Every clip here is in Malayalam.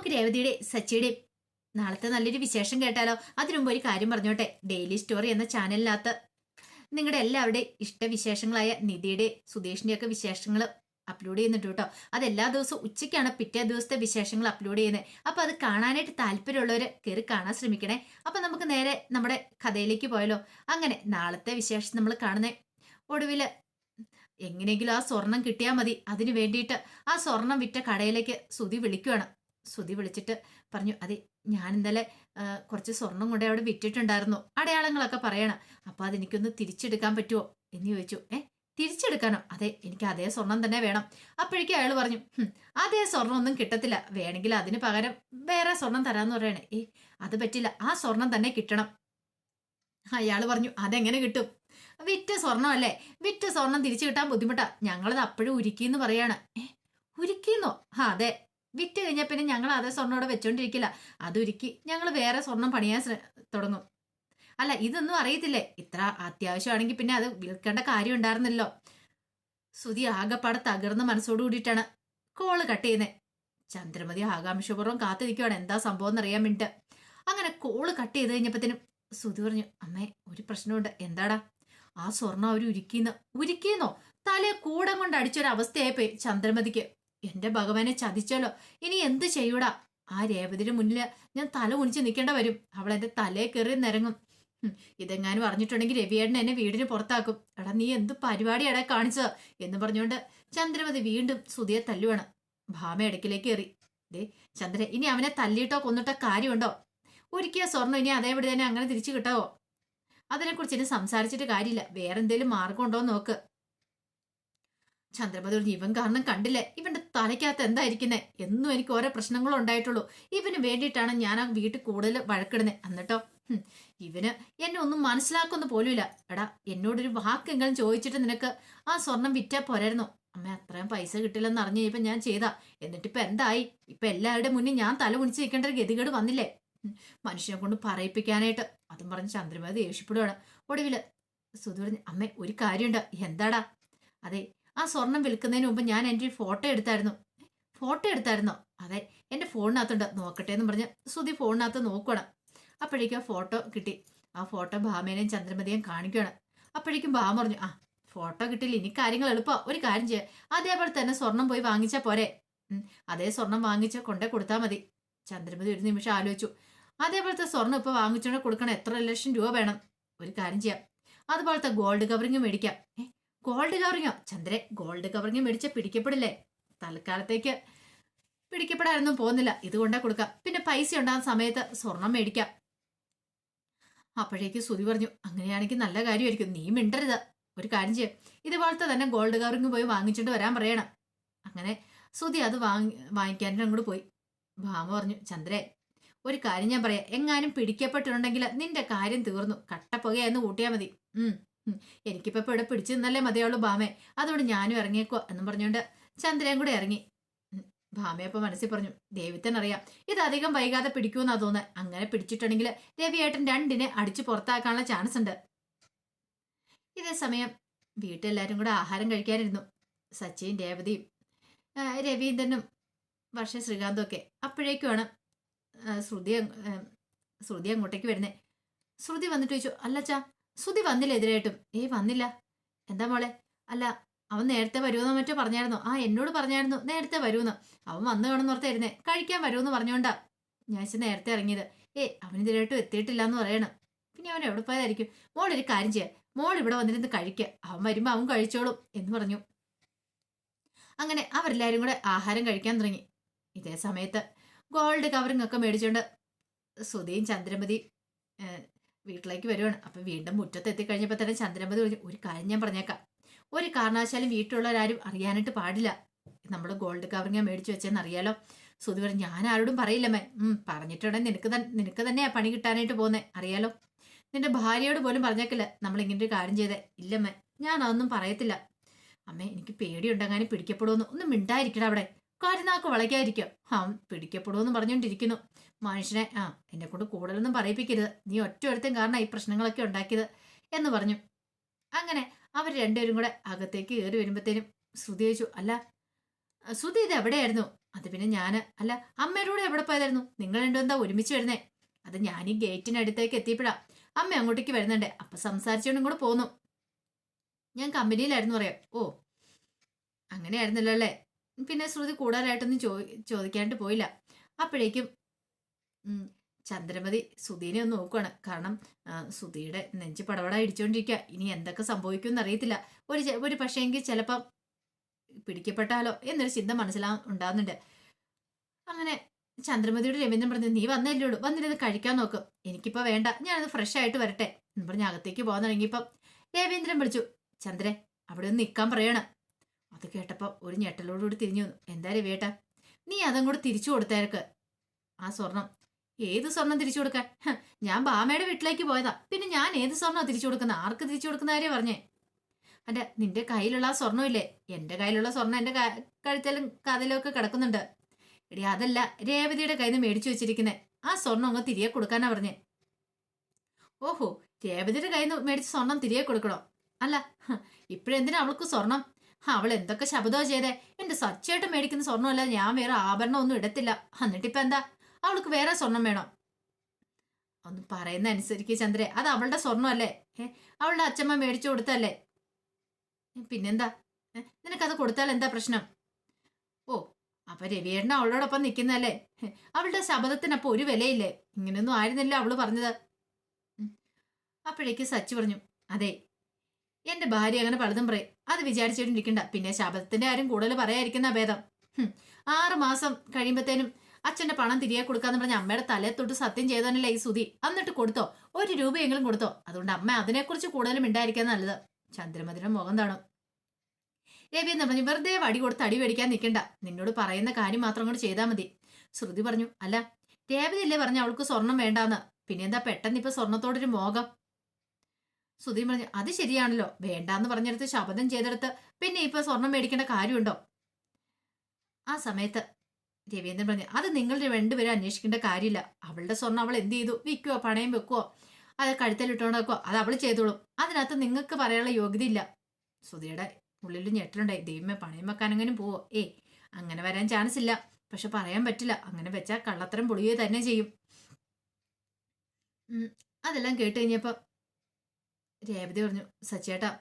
നമുക്ക് രേവതിയുടെ സച്ചിയുടെയും നാളത്തെ നല്ലൊരു വിശേഷം കേട്ടാലോ? അതിനു മുമ്പ് ഒരു കാര്യം പറഞ്ഞോട്ടെ. ഡെയിലി സ്റ്റോറി എന്ന ചാനലിനകത്ത് നിങ്ങളുടെ എല്ലാവരുടെയും ഇഷ്ടവിശേഷങ്ങളായ നിധിയുടെ സുധീഷിന്റെ ഒക്കെ വിശേഷങ്ങൾ അപ്ലോഡ് ചെയ്യുന്നുണ്ട് കേട്ടോ. അത് എല്ലാ ദിവസവും ഉച്ചയ്ക്കാണ് പിറ്റേ ദിവസത്തെ വിശേഷങ്ങൾ അപ്ലോഡ് ചെയ്യുന്നത്. അപ്പൊ അത് കാണാനായിട്ട് താല്പര്യമുള്ളവർ കയറി കാണാൻ ശ്രമിക്കണേ. അപ്പൊ നമുക്ക് നേരെ നമ്മുടെ കഥയിലേക്ക് പോയാലോ? അങ്ങനെ നാളത്തെ വിശേഷം നമ്മൾ കാണുന്നേ. ഒടുവിൽ എങ്ങനെയെങ്കിലും ആ സ്വർണം കിട്ടിയാൽ മതി. അതിനു വേണ്ടിയിട്ട് ആ സ്വർണം വിറ്റ കടയിലേക്ക് സുതി വിളിക്കുവാണ്. സുതി വിളിച്ചിട്ട് പറഞ്ഞു അതെ ഞാൻ ഇന്നലെ കുറച്ച് സ്വർണം കൊണ്ട് അവിടെ വിറ്റിട്ടുണ്ടായിരുന്നു. അടയാളങ്ങളൊക്കെ പറയണം. അപ്പൊ അതെനിക്കൊന്ന് തിരിച്ചെടുക്കാൻ പറ്റുമോ എന്ന് ചോദിച്ചു. ഏ തിരിച്ചെടുക്കാനോ? അതെ എനിക്ക് അതേ സ്വർണം തന്നെ വേണം. അപ്പോഴേക്കും അയാൾ പറഞ്ഞു "ഹും, അതേ സ്വർണം ഒന്നും കിട്ടത്തില്ല. വേണമെങ്കിൽ അതിന് പകരം വേറെ സ്വർണം തരാന്ന് പറയണേ. ഏ അത് പറ്റില്ല. ആ സ്വർണം തന്നെ കിട്ടണം. അയാൾ പറഞ്ഞു അതെങ്ങനെ കിട്ടും? വിറ്റ സ്വർണം അല്ലേ? വിറ്റ സ്വർണം തിരിച്ചു കിട്ടാൻ ബുദ്ധിമുട്ടാ. ഞങ്ങളത് അപ്പോഴും ഉരുക്കിന്ന് പറയാണ്. ഏ ഉരുക്കിന്നോ ആ അതെ. വിറ്റ് കഴിഞ്ഞാൽ പിന്നെ ഞങ്ങൾ അതേ സ്വർണം അവിടെ വെച്ചോണ്ടിരിക്കില്ല. അതൊരുക്കി ഞങ്ങൾ വേറെ സ്വർണം പണിയാൻ തുടങ്ങും. അല്ല ഇതൊന്നും അറിയത്തില്ലേ? ഇത്ര അത്യാവശ്യമാണെങ്കിൽ പിന്നെ അത് വിൽക്കേണ്ട കാര്യം ഉണ്ടായിരുന്നല്ലോ. സുതി ആകെപ്പാടെ തകർന്ന മനസ്സോട് കൂടിയിട്ടാണ് കോൾ കട്ട് ചെയ്യുന്നത് ചന്ദ്രമതി ആകാംക്ഷപൂർവം കാത്തിരിക്കുവാണ്. എന്താ സംഭവം എന്നറിയാൻ വേണ്ടിട്ട്. അങ്ങനെ കോൾ കട്ട് ചെയ്ത് കഴിഞ്ഞപ്പത്തിനും സുതി പറഞ്ഞു അമ്മേ ഒരു പ്രശ്നമുണ്ട്. എന്താടാ? ആ സ്വർണം അവർ ഉരുക്കിന്ന് ഉരുക്കിയെന്നോ? തലയെ കൂടം കൊണ്ട് അടിച്ചൊരവസ്ഥയായിപ്പോയി ചന്ദ്രമതിക്ക്. എന്റെ ഭഗവാനെ ചതിച്ചല്ലോ. ഇനി എന്ത് ചെയ്യൂടാ? ആ രേവതിയുടെ മുന്നിൽ ഞാൻ തല കുണിച്ച് നിൽക്കേണ്ട വരും. അവൾ എന്റെ തലയെ കയറി നിരങ്ങും. ഇതെങ്ങാനും അറിഞ്ഞിട്ടുണ്ടെങ്കിൽ രവിയേട്ടൻ എന്നെ വീടിന് പുറത്താക്കും. എടാ നീ എന്ത് പരിപാടിയാടാ കാണിച്ചത്? എന്ന് പറഞ്ഞുകൊണ്ട് ചന്ദ്രമതി വീണ്ടും സുതിയെ തല്ലുവാണ്. ഭാമ ഇടയ്ക്കിലേക്ക് കയറി. ദേ ചന്ദ്ര ഇനി അവനെ തല്ലിയിട്ടോ കൊന്നിട്ടോ കാര്യമുണ്ടോ? ഒരിക്കൽ സ്വർണം ഇനി അതേപടി തന്നെ അങ്ങനെ തിരിച്ചു കിട്ടാവോ? അതിനെക്കുറിച്ച് ഇനി സംസാരിച്ചിട്ട് കാര്യമില്ല. വേറെന്തേലും മാർഗം ഉണ്ടോ നോക്ക്. പറഞ്ഞു ഇവൻ കാരണം കണ്ടില്ലേ? ഇവന്റെ തലയ്ക്കകത്ത് എന്തായിരിക്കുന്നേ? എന്നും എനിക്ക് ഓരോ പ്രശ്നങ്ങളും ഉണ്ടായിട്ടുള്ളൂ. ഇവന് വേണ്ടിയിട്ടാണ് ഞാൻ ആ വീട്ടിൽ കൂടുതൽ വഴക്കിടുന്നത് എന്നിട്ടോ? ഇവന് എന്നെ ഒന്നും മനസ്സിലാക്കുന്ന പോലുമില്ല. എടാ എന്നോടൊരു വാക്കെങ്കിലും ചോദിച്ചിട്ട് നിനക്ക് ആ സ്വർണം വിറ്റാ പോരായിരുന്നു. അമ്മ അത്രയും പൈസ കിട്ടില്ലെന്ന് അറിഞ്ഞു ഇപ്പൊ ഞാൻ ചെയ്താ. എന്നിട്ട് ഇപ്പൊ എന്തായി? ഇപ്പൊ എല്ലാവരുടെ മുന്നിൽ ഞാൻ തല കുണിച്ച് നിൽക്കേണ്ട ഒരു ഗതികേട് വന്നില്ലേ? മനുഷ്യനെ കൊണ്ട് പറയിപ്പിക്കാനായിട്ട്. അതും പറഞ്ഞ് ചന്ദ്രമതി ദേഷ്യപ്പെടുകയാണ് ഒടുവിൽ സുധു പറഞ്ഞു അമ്മ ഒരു കാര്യമുണ്ട്. എന്താടാ? അതെ ആ സ്വർണം വിൽക്കുന്നതിന് മുമ്പ് ഞാൻ എന്റെ ഫോട്ടോ എടുത്തായിരുന്നു. ഫോട്ടോ എടുത്തായിരുന്നോ. അതെ എന്റെ ഫോണിനകത്തുണ്ട്. നോക്കട്ടെ എന്ന് പറഞ്ഞ് സുധി ഫോണിനകത്ത് നോക്കണം അപ്പോഴേക്കും ആ ഫോട്ടോ കിട്ടി. ആ ഫോട്ടോ ഭാമേനെയും ചന്ദ്രമതിയും കാണിക്കുകയാണ് അപ്പോഴേക്കും ഭാമ പറഞ്ഞു ആ ഫോട്ടോ കിട്ടില്ല. ഇനി കാര്യങ്ങൾ എളുപ്പം. ഒരു കാര്യം ചെയ്യാം. അതേപോലെ തന്നെ സ്വർണം പോയി വാങ്ങിച്ചാൽ പോരെ. അതേ സ്വർണം വാങ്ങിച്ച് കൊണ്ടേ കൊടുത്താൽ മതി. ചന്ദ്രമതി ഒരു നിമിഷം ആലോചിച്ചു. അതേപോലത്തെ സ്വർണം ഇപ്പോൾ വാങ്ങിച്ചുകൊണ്ട് കൊടുക്കണം എത്ര ലക്ഷം രൂപ വേണം? ഒരു കാര്യം ചെയ്യാം. അതുപോലത്തെ ഗോൾഡ് കവറിങ് മേടിക്കാം. ഗോൾഡ് കവറിങ്ങോ? ചന്ദ്രെ ഗോൾഡ് കവറിങ് മേടിച്ച പിടിക്കപ്പെടില്ലേ? തൽക്കാലത്തേക്ക് പിടിക്കപ്പെടാനൊന്നും പോകുന്നില്ല. ഇതുകൊണ്ടേ കൊടുക്കാം. പിന്നെ പൈസ ഉണ്ടാകുന്ന സമയത്ത് സ്വർണം മേടിക്കാം. അപ്പോഴേക്ക് സുതി പറഞ്ഞു അങ്ങനെയാണെങ്കിൽ നല്ല കാര്യമായിരിക്കും. നീ മിണ്ടരുത്. ഒരു കാര്യം ചെയ്യാം. ഇതുപോലത്തെ തന്നെ ഗോൾഡ് കവറിങ് പോയി വാങ്ങിച്ചിട്ട് വരാൻ പറയണം. അങ്ങനെ സുതി അത് വാങ്ങി വാങ്ങിക്കാനും അങ്ങോട്ട് പോയി. ഭാമ പറഞ്ഞു ചന്ദ്രേ ഒരു കാര്യം ഞാൻ പറയാം. എങ്ങാനും പിടിക്കപ്പെട്ടിട്ടുണ്ടെങ്കിൽ നിന്റെ കാര്യം തീർന്നു. കട്ടപ്പുകയെന്ന് കൂട്ടിയാൽ മതി. എനിക്കിപ്പോ ഇവിടെ പിടിച്ചു നിന്നല്ലേ മതിയുള്ളൂ ഭാമേ. അതുകൊണ്ട് ഞാനും ഇറങ്ങിയേക്കോ എന്നും പറഞ്ഞുകൊണ്ട് ചന്ദ്രയും കൂടെ ഇറങ്ങി. ഭാമയപ്പ മനസ്സിൽ പറഞ്ഞു ദേവിത്തൻ ഇത് അധികം വൈകാതെ പിടിക്കുമെന്നാ തോന്നുന്നത് അങ്ങനെ പിടിച്ചിട്ടുണ്ടെങ്കിൽ രവിയേട്ടൻ രണ്ടിനെ അടിച്ചു പുറത്താക്കാനുള്ള ചാൻസ് ഉണ്ട്. ഇതേ സമയം വീട്ടിലെല്ലാരും കൂടെ ആഹാരം കഴിക്കാനിരുന്നു. സച്ചിയും രേവതിയും രവീന്ദ്രനും വർഷ ശ്രീകാന്തും ഒക്കെ. അപ്പോഴേക്കുമാണ് ശ്രുതി ശ്രുതി അങ്ങോട്ടേക്ക് വരുന്നത് ശ്രുതി വന്നിട്ട് ചോദിച്ചു അല്ലച്ചാ ശ്രുതി വന്നില്ല എതിരായിട്ടും. ഏയ് വന്നില്ല. എന്താ മോളെ? അല്ല അവൻ നേരത്തെ വരുമെന്നോ മറ്റോ പറഞ്ഞായിരുന്നു? ആ എന്നോട് പറഞ്ഞായിരുന്നു. നേരത്തെ വരുമെന്ന് അവൻ വന്നു കാണുന്നോർത്തായിരുന്നേ. കഴിക്കാൻ വരുമെന്ന് പറഞ്ഞോണ്ടാ. ഞാൻ ഇച്ചിരി നേരത്തെ ഇറങ്ങിയത്. ഏ അവൻ ഇതിലായിട്ടും എത്തിയിട്ടില്ല എന്ന് പറയണം. പിന്നെ അവൻ എവിടെ പോയതായിരിക്കും? മോൾ ഒരു കാര്യം ചെയ്യാം. മോൾ ഇവിടെ വന്നിരുന്ന് കഴിക്കുക അവൻ വരുമ്പോൾ അവൻ കഴിച്ചോളും എന്ന് പറഞ്ഞു. അങ്ങനെ അവരെല്ലാവരും കൂടെ ആഹാരം കഴിക്കാൻ തുടങ്ങി. ഇതേ സമയത്ത് ഗോൾഡ് കവറിങ് ഒക്കെ മേടിച്ചോണ്ട് സുധയും ചന്ദ്രമതി വീട്ടിലേക്ക് വരുവാണ്. അപ്പൊ വീണ്ടും മുറ്റത്ത് എത്തിക്കഴിഞ്ഞപ്പോ തന്നെ ചന്ദ്രമതി പറഞ്ഞു ഒരു കാര്യം ഞാൻ പറഞ്ഞേക്കാം. ഒരു കാരണവശാലും വീട്ടിലുള്ളവരാരും അറിയാനായിട്ട് പാടില്ല. നമ്മൾ ഗോൾഡ് കവറിങ് മേടിച്ചു വെച്ചെന്ന് അറിയാലോ? സുധി പറഞ്ഞു ഞാൻ ആരോടും പറയില്ലമ്മേ പറഞ്ഞിട്ടുണ്ടെങ്കിൽ നിനക്ക് നിനക്ക് തന്നെയാ പണി കിട്ടാനായിട്ട് പോകുന്നേ അറിയാലോ? നിന്റെ ഭാര്യയോട് പോലും പറഞ്ഞേക്കില്ല. നമ്മൾ ഇങ്ങനെ ഒരു കാര്യം ചെയ്തേ. ഇല്ലമ്മേ ഞാൻ അതൊന്നും പറയത്തില്ല. അമ്മേ എനിക്ക് പേടിയുണ്ടെങ്ങാനും പിടിക്കപ്പെടുമെന്ന് ഒന്ന് മിണ്ടായിരിക്കണം അവിടെ. കാര്യനാക്ക് വളയ്ക്കായിരിക്കും ആ പിടിക്കപ്പെടുമെന്ന് പറഞ്ഞുകൊണ്ടിരിക്കുന്നു. മനുഷ്യനെ ആ എന്നെ കൊണ്ട് കൂടുതലൊന്നും പറയിപ്പിക്കരുത്. നീ ഒറ്റ ഒരുത്തും കാരണം ഈ പ്രശ്നങ്ങളൊക്കെ ഉണ്ടാക്കിയത് എന്ന് പറഞ്ഞു. അങ്ങനെ അവർ രണ്ടുപേരും കൂടെ അകത്തേക്ക് കയറി വരുമ്പോഴത്തേനും ശ്രുതി ചോദിച്ചു അല്ല ശ്രുതി ഇത് എവിടെയായിരുന്നു? അത് പിന്നെ ഞാൻ അല്ല അമ്മയുടെ കൂടെ എവിടെ പോയതായിരുന്നു? നിങ്ങൾ രണ്ടും എന്താ ഒരുമിച്ച് വരുന്നേ? അത് ഞാൻ ഈ ഗേറ്റിനടുത്തേക്ക് എത്തിയപ്പോഴാ. അമ്മ അങ്ങോട്ടേക്ക് വരുന്നുണ്ട്. അപ്പൊ സംസാരിച്ചോണ്ടും കൂടെ പോന്നു. ഞാൻ കമ്പനിയിലായിരുന്നു പറയാം ഓ അങ്ങനെയായിരുന്നല്ലോ അല്ലേ? പിന്നെ ശ്രുതി കൂടുതലായിട്ടൊന്നും ചോ ചോദിക്കാണ്ട് പോയില്ല. അപ്പോഴേക്കും ചന്ദ്രമതി സുധീനെ ഒന്ന് നോക്കുവാണ്. കാരണം സുധീയുടെ നെഞ്ച് പടവട ഇടിച്ചോണ്ടിരിക്കുക ഇനി എന്തൊക്കെ സംഭവിക്കും എന്നറിയത്തില്ല ഒരു ഒരു ഒരു പക്ഷേങ്കിൽ ചിലപ്പം പിടിക്കപ്പെട്ടാലോ എന്നൊരു ചിന്ത മനസ്സിലാ ഉണ്ടാകുന്നുണ്ട് അങ്ങനെ ചന്ദ്രമതിയുടെ രവീന്ദ്രൻ പറഞ്ഞു നീ വന്നല്ലേ ഉള്ളൂ. വന്നിരുന്ന് കഴിക്കാൻ നോക്കും. എനിക്കിപ്പോൾ വേണ്ട. ഞാനത് ഫ്രഷ് ആയിട്ട് വരട്ടെ. എന്ന് പറഞ്ഞ് അകത്തേക്ക് പോകാൻ തുടങ്ങിയപ്പം രവീന്ദ്രൻ വിളിച്ചു ചന്ദ്രൻ അവിടെ ഒന്ന് നിൽക്കാൻ പറയണം. അത് കേട്ടപ്പോൾ ഒരു ഞെട്ടലോടുകൂടി തിരിഞ്ഞു വന്നു. എന്താ വേട്ട നീ അതും കൂടെ തിരിച്ചു കൊടുത്തേർക്ക് ആ സ്വർണം. ഏത് സ്വർണം തിരിച്ചു കൊടുക്കാൻ? ഞാൻ ബാമയുടെ വീട്ടിലേക്ക് പോയതാ. പിന്നെ ഞാൻ ഏത് സ്വർണം തിരിച്ചു കൊടുക്കുന്ന? ആർക്ക് തിരിച്ചു കൊടുക്കുന്ന കാര്യം പറഞ്ഞേ? അല്ല നിന്റെ കയ്യിലുള്ള ആ സ്വർണമില്ലേ എന്റെ കയ്യിലുള്ള സ്വർണം എന്റെ കഴുത്തലും കഥയിലും ഒക്കെ കിടക്കുന്നുണ്ട്. എടി അതല്ല രേവതിയുടെ കയ്യിൽ നിന്ന് മേടിച്ചു വെച്ചിരിക്കുന്നേ. ആ സ്വർണം അങ്ങ് തിരികെ കൊടുക്കാനാ പറഞ്ഞേ. ഓഹോ രേവതിയുടെ കയ്യിൽ നിന്ന് മേടിച്ച സ്വർണം തിരികെ കൊടുക്കണോ? അല്ല ഇപ്പോഴെന്തിനാ അവൾക്ക് സ്വർണം? അവൾ എന്തൊക്കെ ശബ്ദമോ ചെയ്തേ? എന്റെ സച്ചയായിട്ട് മേടിക്കുന്ന സ്വർണമല്ല ഞാൻ വേറെ ആഭരണം ഒന്നും ഇടത്തില്ല. എന്നിട്ടിപ്പോ എന്താ? അവൾക്ക് വേറെ സ്വർണം വേണോ. ഒന്ന് പറയുന്ന അനുസരിക്ക് ചന്ദ്രേ അത് അവളുടെ സ്വർണമല്ലേ? അവളുടെ അച്ഛമ്മ മേടിച്ചു കൊടുത്തല്ലേ പിന്നെന്താ? നിനക്കത് കൊടുത്താൽ എന്താ പ്രശ്നം? ഓ അപ്പൊ രവിയേട്ടൻ അവളോടൊപ്പം നിൽക്കുന്നല്ലേ അവളുടെ ശബ്ദത്തിനപ്പൊ ഒരു വിലയില്ലേ? ഇങ്ങനെയൊന്നും ആയിരുന്നില്ല അവൾ പറഞ്ഞത്. അപ്പോഴേക്ക് സച്ചി പറഞ്ഞു അതെ എന്റെ ഭാര്യ അങ്ങനെ പലതും പറയും. അത് വിചാരിച്ചിട്ടിരിക്കണ്ട പിന്നെ ശബ്ദത്തിന്റെ ആരും കൂടുതൽ പറയായിരിക്കുന്ന ഭേദം ആറു മാസം കഴിയുമ്പത്തേനും അച്ഛന്റെ പണം തിരികെ കൊടുക്കാന്ന് പറഞ്ഞ അമ്മയുടെ തലയെ തൊട്ട് സത്യം ചെയ്താനല്ലേ ഈ സുതി എന്നിട്ട് കൊടുത്തോ. ഒരു രൂപയെങ്കിലും കൊടുത്തോ. അതുകൊണ്ട് അമ്മ അതിനെക്കുറിച്ച് കൂടുതലും മിണ്ടായിരിക്കാൻ നല്ലത്. ചന്ദ്രമതിയുടെ മുഖം താണു രവി എന്ന് പറഞ്ഞു വെറുതെ വടി കൊടുത്ത് അടി മേടിക്കാൻ നിൽക്കണ്ട. നിന്നോട് പറയുന്ന കാര്യം മാത്രം കൂടെ ചെയ്താൽ മതി. ശ്രുതി പറഞ്ഞു അല്ല രേവതിയല്ലേ പറഞ്ഞു അവൾക്ക് സ്വർണം വേണ്ടാന്ന്. പിന്നെന്താ പെട്ടെന്ന് ഇപ്പൊ സ്വർണത്തോടൊരു മോഹം? സുധീൻ പറഞ്ഞു അത് ശരിയാണല്ലോ. വേണ്ടാന്ന് പറഞ്ഞെടുത്ത് ശപഥം ചെയ്തെടുത്ത് പിന്നെ ഇപ്പൊ സ്വർണം മേടിക്കേണ്ട കാര്യമുണ്ടോ? ആ സമയത്ത് രവീന്ദ്രൻ പറഞ്ഞു അത് നിങ്ങൾ രണ്ടുപേരും അന്വേഷിക്കേണ്ട കാര്യമില്ല. അവളുടെ സ്വർണം അവൾ എന്ത് ചെയ്തു? വിൽക്കുവോ? പണയം വെക്കുവോ? അത് കഴുത്തലിട്ടോണ്ട് വെക്കോ അത് അവൾ ചെയ്തോളും. അതിനകത്ത് നിങ്ങൾക്ക് പറയാനുള്ള യോഗ്യത ഇല്ല. സുധിയുടെ ഉള്ളിൽ ഞെട്ടലുണ്ടായി. ദൈവമേ പണയം വെക്കാനെങ്കിലും പോവോ? ഏ അങ്ങനെ വരാൻ ചാൻസ് ഇല്ല. പക്ഷെ പറയാൻ പറ്റില്ല. അങ്ങനെ വെച്ചാൽ കള്ളത്തരം പൊളിയേ തന്നെ ചെയ്യും. അതെല്ലാം കേട്ട് കഴിഞ്ഞപ്പോ രേവതി പറഞ്ഞു സച്ചേട്ടാ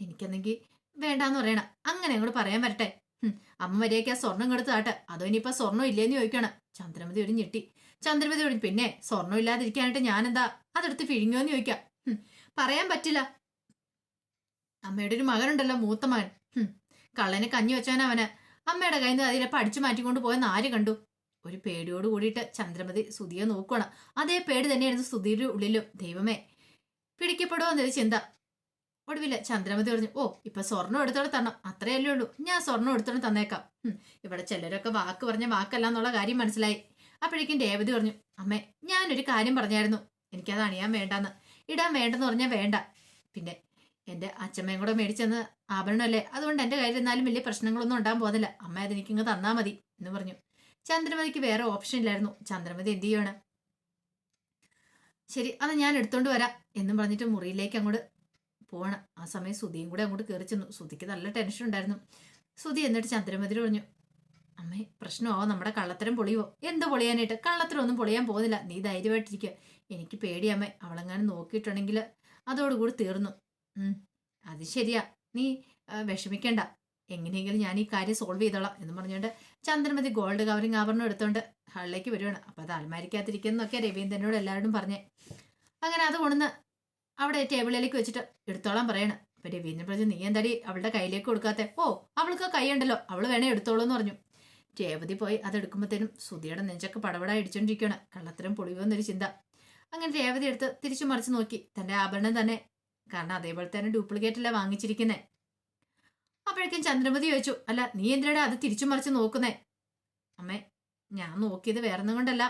എനിക്കെന്നെങ്കിൽ വേണ്ടാന്ന് പറയണം. അങ്ങനെ അങ്ങോട്ട് പറയാൻ വരട്ടെ. അമ്മ വരെയൊക്കെ ആ സ്വർണം കൊടുത്ത് ആട്ടെ. അതോ ഇനിയിപ്പോ സ്വർണം ഇല്ലേന്ന് ചോദിക്കണം. ചന്ദ്രമതി ഒരു ഞെട്ടി. ചന്ദ്രമതി ഒരു പിന്നെ സ്വർണം ഇല്ലാതിരിക്കാനായിട്ട് ഞാനെന്താ? അതെടുത്ത് പിഴിഞ്ഞോന്ന് ചോദിക്കാം. പറയാൻ പറ്റില്ല. അമ്മയുടെ ഒരു മകനുണ്ടല്ലോ മൂത്ത മകൻ. കള്ളനെ കഞ്ഞി വെച്ചാൻ അവന്. അമ്മയുടെ കയ്യിൽ നിന്ന് അതിലെ പഠിച്ചു മാറ്റിക്കൊണ്ട് പോയെന്ന് ആര് കണ്ടു? ഒരു പേടിയോട് കൂടിയിട്ട് ചന്ദ്രമതി സുധിയെ നോക്കണം അതേ പേടി തന്നെയായിരുന്നു സുധീരുടെ ഉള്ളിലും. ദൈവമേ പിടിക്കപ്പെടുമോ എന്നൊരു ചിന്ത. ഒടുവില്ല ചന്ദ്രമതി പറഞ്ഞു ഓ ഇപ്പൊ സ്വർണം എടുത്തോടെ തരണം. അത്രയല്ലേ ഉള്ളൂ. ഞാൻ സ്വർണം എടുത്തോടെ തന്നേക്കാം. ഇവിടെ ചിലരൊക്കെ വാക്ക് പറഞ്ഞ വാക്കല്ല എന്നുള്ള കാര്യം മനസ്സിലായി. അപ്പോഴേക്കും രേവതി പറഞ്ഞു അമ്മേ ഞാനൊരു കാര്യം പറഞ്ഞായിരുന്നു. എനിക്കത് അണിയാൻ വേണ്ടെന്ന്. ഇടാൻ വേണ്ടെന്ന് പറഞ്ഞാൽ വേണ്ട. പിന്നെ എന്റെ അച്ഛമ്മയും കൂടെ മേടിച്ചെന്ന് ആഭരണമല്ലേ? അതുകൊണ്ട് എന്റെ കയ്യിൽ എന്നാലും വലിയ പ്രശ്നങ്ങളൊന്നും ഉണ്ടാകാൻ പോകുന്നില്ല. അമ്മ അതെനിക്കിങ്ങ് തന്നാ മതി എന്ന് പറഞ്ഞു. ചന്ദ്രമതിക്ക് വേറെ ഓപ്ഷൻ ഇല്ലായിരുന്നു. ചന്ദ്രമതി എന്ത് ചെയ്യണം ശരി അത് ഞാൻ എടുത്തോണ്ട് വരാം എന്നും പറഞ്ഞിട്ട് മുറിയിലേക്ക് അങ്ങോട്ട് പോകണം ആ സമയം സുധിയും കൂടെ അങ്ങോട്ട് കയറി ചെന്നു. സുധിക്ക് നല്ല ടെൻഷൻ ഉണ്ടായിരുന്നു. സുധി എന്നിട്ട് ചന്ദ്രമതി പറഞ്ഞു അമ്മേ പ്രശ്നമാവോ? നമ്മുടെ കള്ളത്തരം പൊളിയോ എന്ത് പൊളിയാനായിട്ട്? കള്ളത്തരം ഒന്നും പൊളിയാൻ പോകുന്നില്ല. നീ ധൈര്യമായിട്ടിരിക്കുക എനിക്ക് പേടിയമ്മേ അവളെങ്ങാനും നോക്കിയിട്ടുണ്ടെങ്കിൽ അതോടുകൂടി തീർന്നു. അത് ശരിയാ. നീ വിഷമിക്കണ്ട. എങ്ങനെയെങ്കിലും ഞാൻ ഈ കാര്യം സോൾവ് ചെയ്തോളാം എന്ന് പറഞ്ഞുകൊണ്ട് ചന്ദ്രമതി ഗോൾഡ് കവറിങ് ആഭരണം എടുത്തോണ്ട് ഹാളിലേക്ക് വരുവാണ്. അപ്പോൾ അത് അലമാരിക്കാത്തിരിക്കുന്നൊക്കെ രവീന്ദ്രനോട് എല്ലാവരോടും പറഞ്ഞേ. അങ്ങനെ അത് കൊണ്ടുവന്ന് അവിടെ ടേബിളിലേക്ക് വെച്ചിട്ട് എടുത്തോളാൻ പറയണം. അപ്പൊ രവീന്ദ്രൻ പറഞ്ഞു നീ എന്താടി അവളുടെ കയ്യിലേക്ക് കൊടുക്കാത്ത? ഓ അവൾക്ക് കൈ ഉണ്ടല്ലോ. അവൾ വേണേ എടുത്തോളൂ എന്ന് പറഞ്ഞു. രേവതി പോയി അത് എടുക്കുമ്പോഴത്തേനും സുധിയുടെ നെഞ്ചൊക്കെ പടപട ഇടിച്ചോണ്ടിരിക്കുകയാണ് കള്ളത്തരം പൊളിവെന്നൊരു ചിന്ത. അങ്ങനെ രേവതി എടുത്ത് തിരിച്ചു മറിച്ച് നോക്കി. തന്റെ ആഭരണം തന്നെ. കാരണം അതേപോലെ തന്നെ ഡ്യൂപ്ലിക്കേറ്റ് അല്ല വാങ്ങിച്ചിരിക്കുന്നേ. അപ്പോഴേക്കും ചന്ദ്രമതി ചോദിച്ചു അല്ല നീ എന്തിനാടാ അത് തിരിച്ചു മറിച്ച് നോക്കുന്നേ? അമ്മേ ഞാൻ നോക്കിയത് വേറൊന്നും കൊണ്ടല്ല.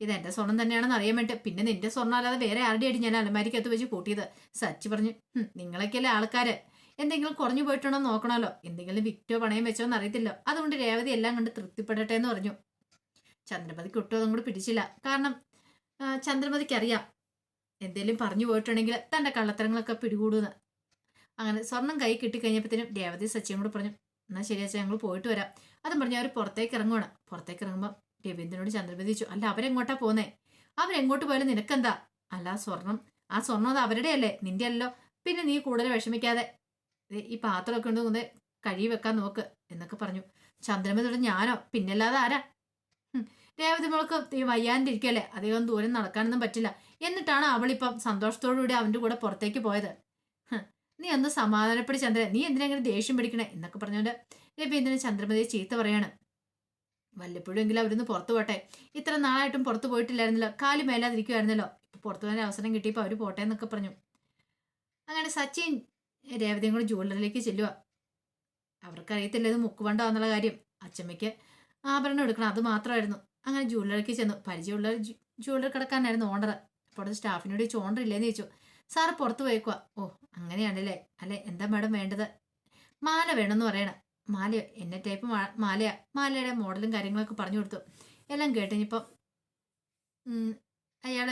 ഇത് എന്റെ സ്വർണം തന്നെയാണെന്ന് അറിയാൻ വേണ്ടി. പിന്നെ നിന്റെ സ്വർണം അല്ലാതെ വേറെ ആരുടെ അടി ഞാൻ അലമാരിക്കകത്ത് വെച്ച് കൂട്ടിയത്? സച്ചി പറഞ്ഞു "ഹും, നിങ്ങളൊക്കെയല്ലേ ആൾക്കാര്. എന്തെങ്കിലും കുറഞ്ഞു പോയിട്ടുണ്ടോ നോക്കണമല്ലോ. എന്തെങ്കിലും വിറ്റോ പണയം വെച്ചോ എന്ന് അറിയത്തില്ലോ. അതുകൊണ്ട് രേവതി എല്ലാം കണ്ട് തൃപ്തിപ്പെടട്ടെ എന്ന് പറഞ്ഞു. ചന്ദ്രമതിക്ക് ഒട്ടും അതും കൂടി പിടിച്ചില്ല. കാരണം ചന്ദ്രമതിക്ക് അറിയാം എന്തെങ്കിലും പറഞ്ഞു പോയിട്ടുണ്ടെങ്കിൽ തന്റെ കള്ളത്തരങ്ങളൊക്കെ പിടികൂടുന്ന്. അങ്ങനെ സ്വർണം കൈ കിട്ടിക്കഴിഞ്ഞപ്പോഴത്തേനും രേവതി സച്ചിയും കൂടെ പറഞ്ഞു എന്നാൽ ശരിയാച്ച ഞങ്ങൾ പോയിട്ട് വരാം. അതും പറഞ്ഞ് അവർ പുറത്തേക്ക് ഇറങ്ങുവാണ്. പുറത്തേക്ക് ഇറങ്ങുമ്പോൾ രവീന്ദ്രനോട് ചന്ദ്രമതി ചോദിച്ചു അല്ല അവരെങ്ങോട്ടാ പോന്നേ? അവരെങ്ങോട്ട് പോയാലും നിനക്കെന്താ? അല്ല സ്വർണം ആ സ്വർണം അത് അവരുടെ അല്ലേ നിന്റെ അല്ലോ പിന്നെ നീ കൂടുതൽ വിഷമിക്കാതെ ഈ പാത്രമൊക്കെ ഉണ്ട് കൊണ്ട് കഴി വെക്കാൻ നോക്ക് എന്നൊക്കെ പറഞ്ഞു. ചന്ദ്രമതിയോട് ഞാനോ? പിന്നല്ലാതെ ആരാ? രേവതി മോൾക്ക് ഈ വയ്യാണ്ടിരിക്കല്ലേ അധികം ദൂരം നടക്കാനൊന്നും പറ്റില്ല. എന്നിട്ടാണ് അവളിപ്പം സന്തോഷത്തോടുകൂടി അവന്റെ കൂടെ പുറത്തേക്ക് പോയത്. നീ ഒന്ന് സമാധാനപ്പെടി ചന്ദ്രൻ. നീ എന്തിനാ ഇങ്ങനെ ദേഷ്യം പിടിക്കണേ? എന്നൊക്കെ പറഞ്ഞുകൊണ്ട് രവീന്ദ്രൻ ചന്ദ്രമതിയെ ചീത്ത പറയാണ്. വല്ലപ്പോഴും എങ്കിലും അവരൊന്ന് പുറത്തു പോട്ടെ. ഇത്ര നാളായിട്ടും പുറത്തു പോയിട്ടില്ലായിരുന്നല്ലോ. കാൽ മേലാതിരിക്കുമായിരുന്നല്ലോ ഇപ്പൊ പുറത്തു പോകാൻ അവസരം കിട്ടിയപ്പോൾ അവർ പോട്ടെ എന്നൊക്കെ പറഞ്ഞു. അങ്ങനെ സച്ചിൻ രേവതിയും കൂടെ ജ്വല്ലറിയിലേക്ക് ചെല്ലുക അവർക്കറിയത്തില്ല ഇത് മുക്കുവണ്ടാന്നുള്ള കാര്യം. അച്ചമ്മയ്ക്ക് ആഭരണം എടുക്കണം. അത് മാത്രമായിരുന്നു. അങ്ങനെ ജ്വല്ലറിക്ക് ചെന്നു. പരിചയമുള്ള ഒരു ജ്വ- ജ്വല്ലറി കിടക്കാനായിരുന്നു ഓണർ അപ്പോൾ സ്റ്റാഫിനോട് ചോദിച്ചു ഇല്ലേന്ന് ചോദിച്ചു. സാറ് പുറത്തു പോയിക്കുക ഓ അങ്ങനെയാണല്ലേ. അല്ലെ എന്താ മാഡം വേണ്ടത്? മാല വേണമെന്ന് പറയണം. മാലയോ എന്നെ ടൈപ്പ് മാലയാ. മാലയുടെ മോഡലും കാര്യങ്ങളൊക്കെ പറഞ്ഞു കൊടുത്തു. എല്ലാം കേട്ടിനിപ്പം അയാൾ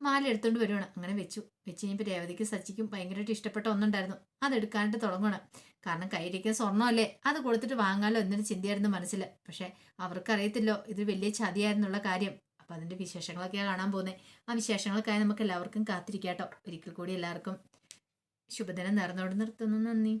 മാല എടുത്തുകൊണ്ട് വരുവാണ്. അങ്ങനെ വെച്ചു. വെച്ച് കഴിഞ്ഞപ്പോൾ രേവതിക്ക് സച്ചിക്കും ഭയങ്കരമായിട്ട് ഇഷ്ടപ്പെട്ട ഒന്നുണ്ടായിരുന്നു. അതെടുക്കാനായിട്ട് തുടങ്ങണം. കാരണം കയ്യിലിരിക്കുന്ന സ്വർണമല്ലേ? അത് കൊടുത്തിട്ട് വാങ്ങാലോ എന്നൊരു ചിന്തയായിരുന്നു മനസ്സിൽ പക്ഷെ അവർക്കറിയത്തില്ലോ ഇത് വലിയ ചതിയായിരുന്നുള്ള കാര്യം. അപ്പം അതിന്റെ വിശേഷങ്ങളൊക്കെയാണ് കാണാൻ പോകുന്നത് ആ വിശേഷങ്ങൾക്കായി നമുക്ക് എല്ലാവർക്കും കാത്തിരിക്കാട്ടോ. ഒരിക്കൽ കൂടി എല്ലാവർക്കും ശുഭദിനം നേർന്നോട് നിർത്തുന്നു. നന്ദി.